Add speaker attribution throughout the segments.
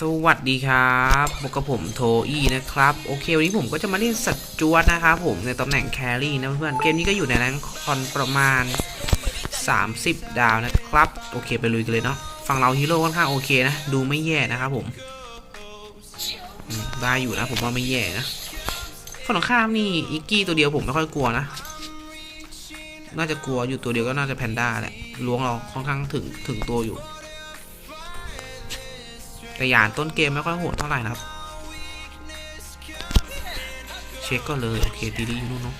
Speaker 1: สวัสดีครับพบกับผมโทอี้นะครับ โอเค วันนี้ผมก็จะมาเล่นสัตว์จวดนะครับผมในตำแหน่งแครี่นะเพื่อน เกมนี้ก็อยู่ในแรงคอนประมาณ 30 ดาวนะครับ โอเค ไปลุยกันเลยเนาะ ฝั่งเราฮีโร่ค่อนข้างโอเคนะ ดูไม่แย่นะครับผม ได้อยู่นะ ผมว่าไม่แย่นะ ฝั่งตรงข้ามนี่อิกกี้ตัวเดียวผมไม่ค่อยกลัวนะ น่าจะกลัวอยู่ตัวเดียวก็น่าจะแพนด้าแหละ ล้วงเราค่อนข้างถึงถึงตัวอยู่ แต่ยานต้นเกมไม่ค่อยโหดเท่าไหร่นะครับ เช็คก็เลย โอเคตีดีอยู่นู่นเนาะ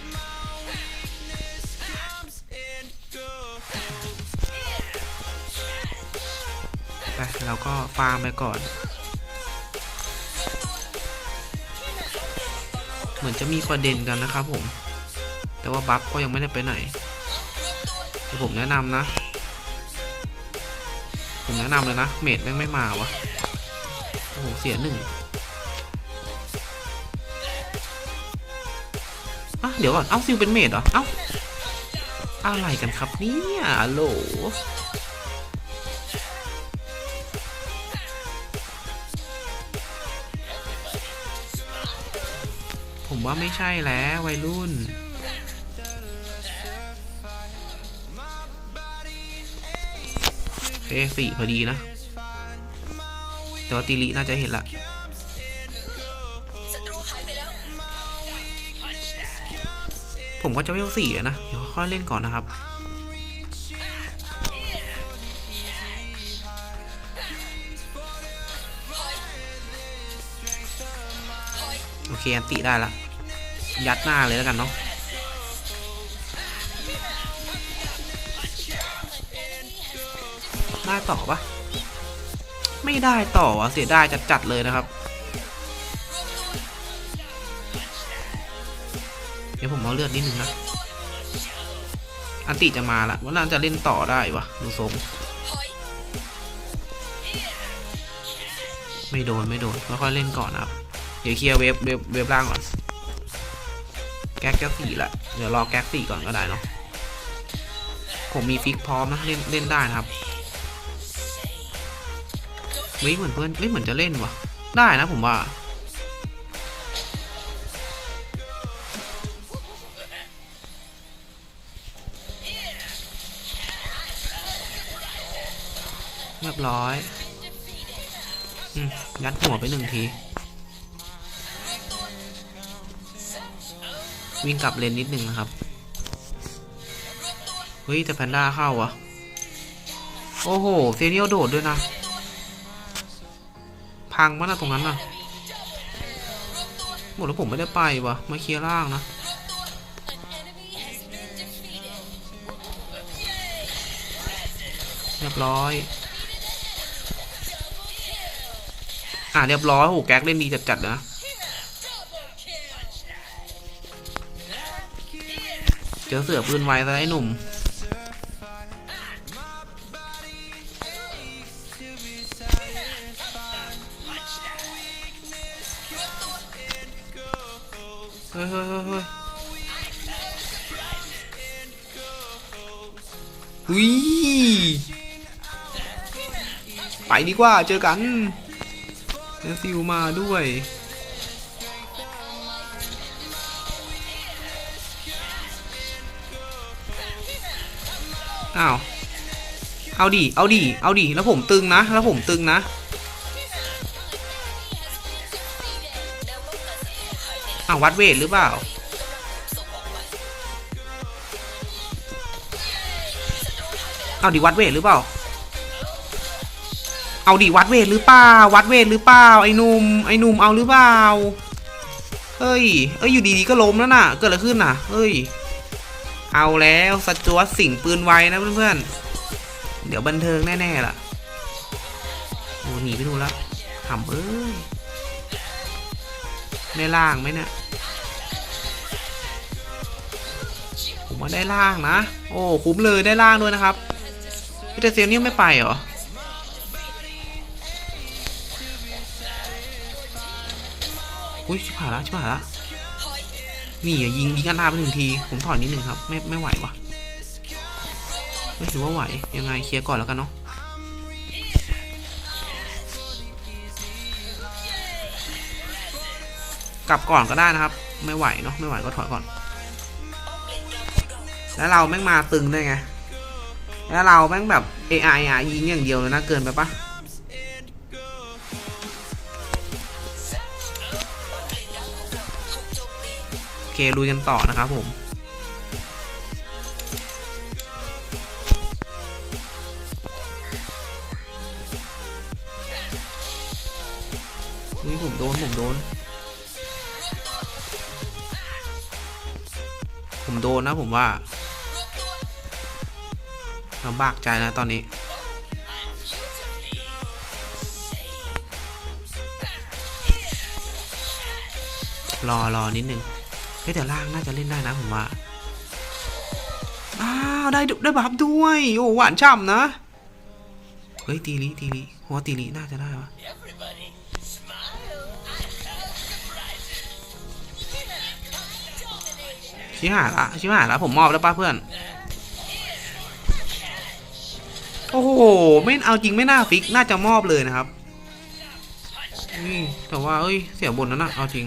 Speaker 1: ไปเราก็ฟาร์มไปก่อน เหมือนจะมีประเด็นกันนะครับผม แต่ว่าบัฟก็ยังไม่ได้ไปไหนผมแนะนำนะ ผมแนะนำเลยนะ เมดแม่งไม่มาวะ หเสียหนึ่งอะเดี๋ยวก่อน เอ้าซิลเป็นเมดเหรอ เอ้า อะไรกันครับเนี่ยโหลผมว่าไม่ใช่แล้ววัยรุ่นโอเคสี่พอดีนะ แต่ว่าติลิน่าจะเห็นละผมก็จะเวลสี่อะนะ เดี๋ยวค่อยเล่นก่อนนะครับ โอเคอันติได้ละ ยัดหน้าเลยแล้วกันเนาะได้ต่อปะ ไม่ได้ต่ออะเสียดายจัดๆเลยนะครับเดี๋ยวผมเอาเลือดนิดนึงนะอันติจะมาละว่าน่าจะเล่นต่อได้วะดูทรงไม่โดนไม่โดนค่อยๆเล่นก่อนนะครับ เดี๋ยวเคลียร์เวฟเวฟเวฟล่างก่อนแก๊กแก๊กสี่ละเดี๋ยวรอแก๊กสี่ก่อนก็ได้เนาะผมมีฟิกพร้อมนะเล่นเล่นได้นะครับ ฮ้ยเหมือนเพื่อนเฮ้ยเหมือนจะเล่นว่ะ ได้นะผมว่าเรียบร้อยอืมยัดหัวไปหนึ่งที วิ่งกลับเลนนิดนึงนะครับ เฮ้ยแต่แพนด้าเข้าวะโอ้โห เซเนียลโดดด้วยนะ พังมั้นะตรงนั้นน่ะหมดแล้วผมไม่ได้ไปวะมาเคลียร์ล่างนะเรียบร้อย อะเรียบร้อยโหแก๊กเล่นดีจัดๆนะเจอเสือปืนไวซะไอ้หนุ่ม ยเฮ้ยหุยไปดีกว่าเจอกันเดซิลมาด้วยอ้าวเอาดิ เอาดิ เอาดิ แล้วผมตึงนะ แล้วผมตึงนะ อ้าววัดเวทหรือเปล่า เอาดิวัดเวทหรือเปล่า เอาดิวัดเวทหรือเปล่า วัดเวทหรือเปล่า ไอ้นุ่ม ไอ้นุ่มเอาหรือเปล่า เฮ้ย เอ้ยอยู่ดีๆก็ล้มแล้วน่ะ เกิดอะไรขึ้นน่ะ เฮ้ย เอาแล้วสจวตสิงปืนไวนะเพื่อนๆ เดี๋ยวบันเทิงแน่ๆล่ะ โอ้หนีไปดูนแล้วทำเอ้ยได้ล่างไหมเนี่ย ผมว่าได้ล่างนะ โอ้คุ้มเลยได้ล่างด้วยนะครับ พี่แต่เซลนี่ไม่ไปเหรออุ้ยชิบหายละชิบหายละนี่อย่ายิงยิงอันนาไปหนึ่งที ผมถอยนิดหนึ่งครับ ไม่ไม่ไหววะไม่ถือว่าไหว ยังไงเคลียร์ก่อนแล้วกันเนาะกลับก่อนก็ได้นะครับ ไม่ไหวเนาะไม่ไหวก็ถอยก่อน แล้วเราแม่งมาตึงได้ไง แล้วเราแม่งแบบ AI อะยิงอย่างเดียวเลยนะเกินไปปะโอเคลุยกันต่อนะครับผมนี่ผมโดน ผมโดน ผมโดนนะผมว่า ลำบากใจนะตอนนี้ รอรอนิดนึงเฮ้ยแต่ล่างน่าจะเล่นได้นะผมว่าอ้าวได้ได้บัฟด้วย โอ้หวานฉ่ำนะ เฮ้ยตีลีตีลีหัวตีลีน่าจะได้วะชิหายละชิหายละผมมอบแล้วป้าเพื่อน โอ้โหไม่เอาจริงไม่น่าฟิกน่าจะมอบเลยนะครับนี่แต่ว่าเอ้ยเสียบนนั้นนะเอาจริง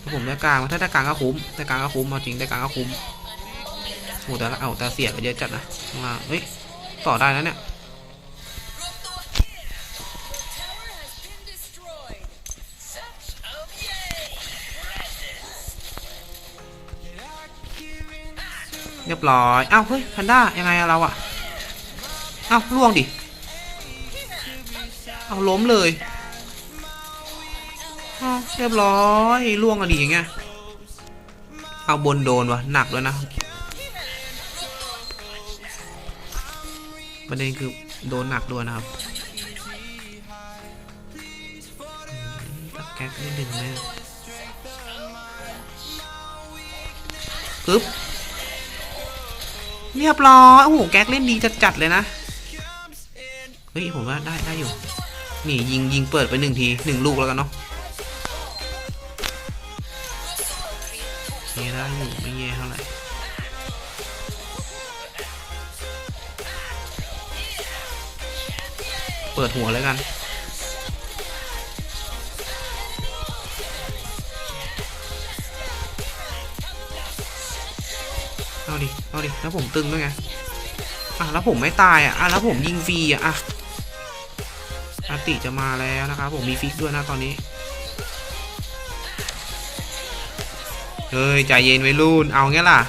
Speaker 1: ถ้าผมได้กลางถ้าได้กลางก็คุ้มได้กลางก็คุ้มเอาจริงได้กลางก็คุ้มโอ้แต่ละเอาแต่เสียก็เยอะจัดนะมาเฮ้ยต่อได้นะเนี่ย เรียบร้อยอ้าวเฮ้ยแพนด้ายังไงอะเราอะอ้าวล่วงดิเอาล้มเลยอ้าวเรียบร้อยล่วงกันดีอย่างเงี้ยเอาบนโดนวะหนักด้วยนะประเด็นคือโดนหนักด้วยนะครับตักแก๊กไม่ดึงแน่ปึ๊บ เรียบร้อยโอ้โหแก๊กเล่นดีจัดๆเลยนะเฮ้ยผมว่าได้ได้อยู่ นี่ยิงยิงเปิดไปหนึ่งทีหนึ่งลูกแล้วกันเนาะนี่ได้อยู่ไม่แย่เท่าไหร่เปิดหัวเลยกัน เอาดิ เอาดิ แล้วผมตึงด้วยไง อะ แล้วผมไม่ตายอะ อะ แล้วผมยิงฟรีอะ อะอาติจะมาแล้วนะครับ ผมมีฟิกด้วยนะตอนนี้ เฮ้ย ใจเย็นไว้รุ่น เอางี้ล่ะ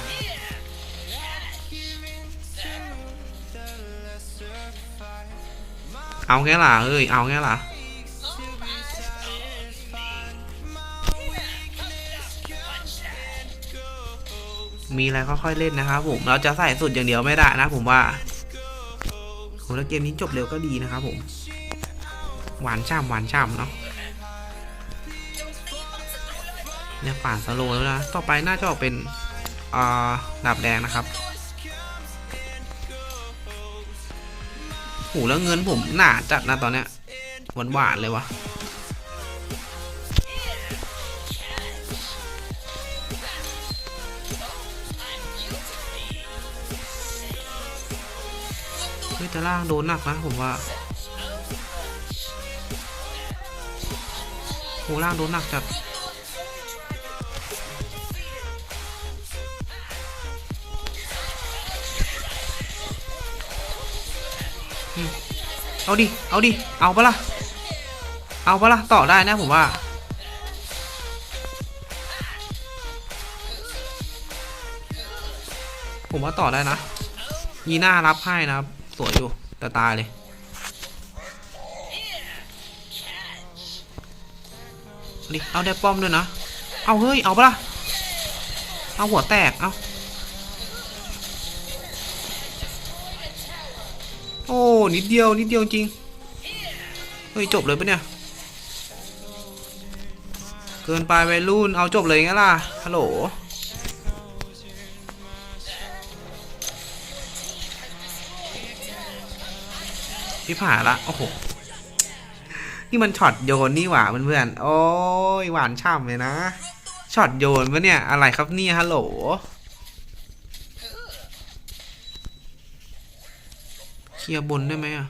Speaker 1: เอางี้ล่ะเฮ้ย เอางี้ล่ะ มีอะไรค่อยๆเล่นนะครับผมเราจะใส่สุดอย่างเดียวไม่ได้นะผมว่าโหแล้วเกมนี้จบเร็วก็ดีนะครับผม หวานช่ำหวานช่ำเนาะเนี่ยป่านสโลแล้วนะ ต่อไปน่าจะออกเป็นอ่าดาบแดงนะครับโหแล้วเงินผมหนาจัดนะตอนเนี้ยหวานหวานๆเลยวะเฮ้ยแต่ล่างโดนหนักนะผมว่าโหล่างโดนหนักจัดเอาดิ เอาดิ เอาปะล่ะ เอาปะล่ะ ต่อได้นะผมว่า ผมว่าต่อได้นะยีน่ารับให้นะครับ สวยอยู่ต่ตายเลยดิเอาได้ป้อมด้วยนะ เอาเฮ้ย เอาปะล่ะ เอาหัวแตก เอาโอ้ นิดเดียว นิดเดียวจริง เฮ้ย จบเลยปะเนี่ย เกินไปวัยรุ่น เอาจบเลยงั้นล่ะ ฮัลโหล พี่ผ่าละโอ้โหนี่มันช็อตโยนนี่หว่าเพื่อนๆโอ้ยหวานฉ่ำเลยนะช็อตโยนปะเนี่ยอะไรครับเนี่ยฮัลโหลเคลียร์บนได้ไหมอะ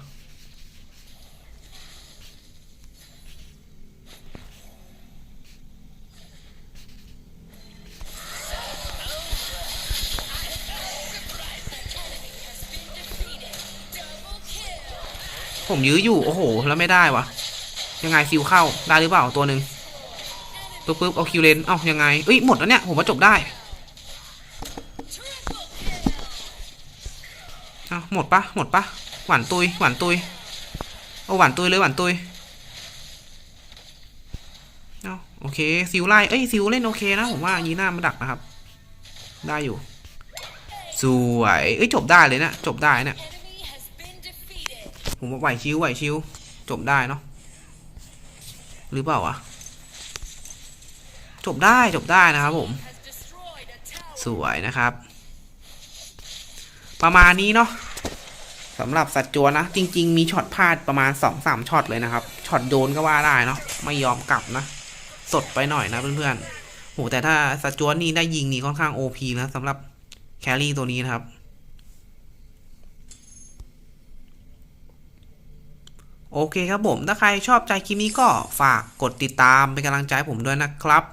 Speaker 1: ผมยื้ออยู่ โอ้โห แล้วไม่ได้วะยังไงคิวเข้าได้หรือเปล่าตัวหนึ่งปึ๊บปึ๊บเอาคิวเลนเอ้ายังไงเอ้ยหมดแล้วเนี่ยผมว่าจบได้เอาหมดปะหมดปะหวานตุยหวานตุยเอาหวานตุยเลยหวานตุยเอาโอเคซิวไล่เอ้ยซิวเล่นโอเคนะผมว่ายีน่ามาดักนะครับ ได้อยู่สวยเอ้ยจบได้เลยนะจบได้เนี่ย ผมว่าไหวชิวไหวชิวจบได้เนาะหรือเปล่าวะจบได้จบได้นะครับผม สวยนะครับ ประมาณนี้เนาะสำหรับสัตว์จวนนะ จริง ๆ มีช็อตพลาดประมาณ2อสามช็อตเลยนะครับช็อตโดนก็ว่าได้เนาะไม่ยอมกลับนะ สดไปหน่อยนะเพื่อนๆโหแต่ถ้าสัตว์จวนนี่ได้ยิงนี่ค่อนข้าง OP นะสำหรับแครี่ตัวนี้นะครับ โอเคครับผม ถ้าใครชอบใจคลิปนี้ก็ฝากกดติดตามเป็นกำลังใจผมด้วยนะครับ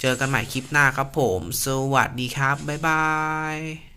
Speaker 1: เจอกันใหม่คลิปหน้าครับผม สวัสดีครับ บ๊ายบาย